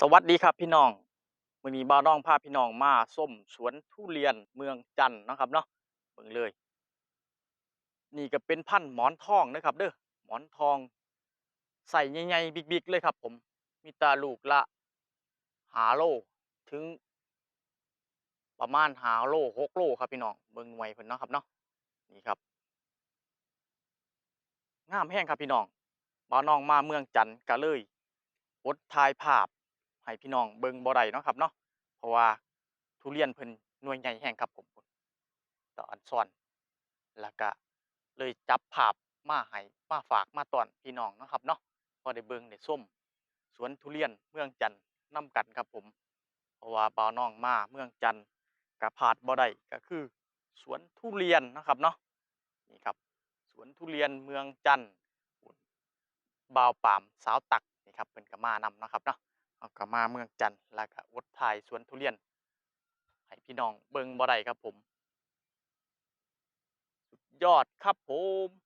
สวัสดีครับพี่น้องมือนี้บ่าน้องพาพี่น้องมาส้มสวนทุเรียนเมืองจันทน์นะครับเนาะเบิ่งเลย นี่ก็เป็นพันธุ์หมอนทองเด้อครับเด้อหมอนทอง ใส่ใหญ่ๆบิ๊กๆเลยครับผม มีตาลูกละ5โลถึง ประมาณ5โล6โลครับพี่น้องเบิ่งหน่วเพิ่นเนาะครับเนาะนี่ครับงามแฮงครับพี่น้องบ่าน้องมาเมืองจันทน์ก็เลยอดถ่ายภาพ ให้พี่น้องเบิ่งบ่ได้เนาะครับเนาะเพราะว่าทุเรียนเพิ่นหน่วยใหญ่แฮงครับผมตอนซ่อนแล้วก็เลยจับภาพมาให้มาฝากมาตอนพี่น้องเนาะครับเนาะพอได้เบิ่งได้ส้มสวนทุเรียนเมืองจันทน์นํกันครับผมเพราะว่าบ่าวน้องมาเมืองจันทน์ก็พาดบ่ได้ก็คือสวนทุเรียนนะครับเนาะนี่ครับสวนทุเรียนเมืองจันบ่าวปามสาวตักนี่ครับเพิ่นก็มานำเนะครับเนาะ เขาก็มาเมืองจันทร์แล้วก็อดถ่ายสวนทุเรียน ให้พี่น้องเบิ่งบ่ได้ครับผม สุดยอดครับผม